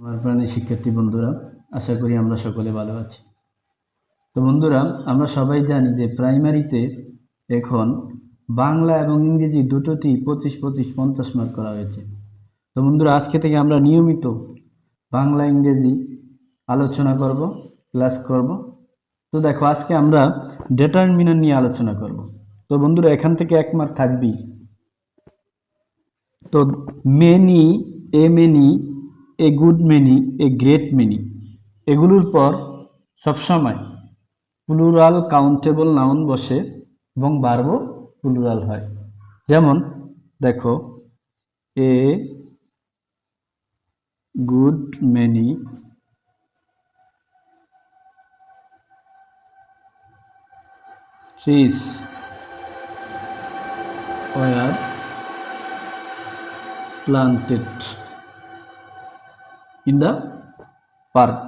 আমার প্রাণী শিক্ষার্থী বন্ধুরা, আশা করি আমরা সকলে ভালো আছি। তো বন্ধুরা, আমরা সবাই জানি যে প্রাইমারিতে এখন বাংলা এবং ইংরেজি দুটোটি পঁচিশ পঁচিশ পঞ্চাশ মার্ক করা হয়েছে। তো বন্ধুরা, আজকে থেকে আমরা নিয়মিত বাংলা, ইংরেজি আলোচনা করব ক্লাস করব। তো দেখো, আজকে আমরা ডেটারমিনার নিয়ে আলোচনা করব। তো বন্ধুরা, এখান থেকে এক মার্ক থাকবেই। তো many a many a good many a great many এগুলোর পর সবসময় প্লুরাল কাউন্টেবল নাউন বসে এবং বারবো প্লুরাল হয়। যেমন, দেখো a good many trees were planted. In the park.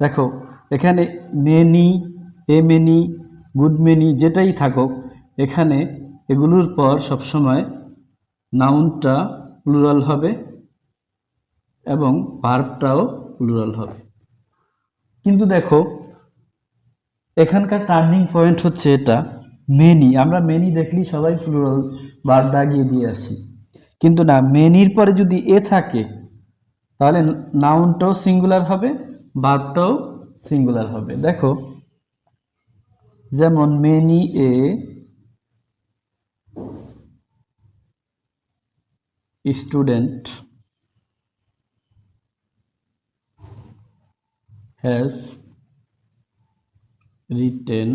দেখো, এখানে many, a many, good many যেটাই থাকুক, এখানে এগুলোর পর সবসময় নাউনটা প্লুরাল হবে এবং ভার্বটাও প্লুরাল হবে। কিন্তু দেখো, এখানকার টার্নিং পয়েন্ট হচ্ছে এটা মেনি আমরা মেনি দেখলেই সবাই প্লুরাল বার দাগিয়ে দিয়ে আসি। কিন্তু না মেনির পরে যদি এ থাকে তাহলে নাউনটাও সিঙ্গুলার হবে ভার্বটাও সিঙ্গুলার হবে। দেখো, যেমন many a student has written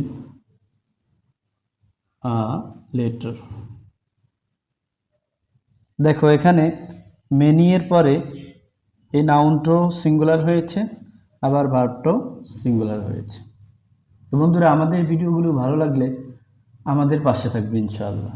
a letter দেখো, এখানে মেনি এর পরে এই নাউনটো সিঙ্গুলার হয়েছে, আবার ভার্বটো সিঙ্গুলার হয়েছে। তো বন্ধুরা, আমাদের ভিডিওগুলো ভালো লাগলে আমাদের পাশে থাকবে ইনশাআল্লাহ।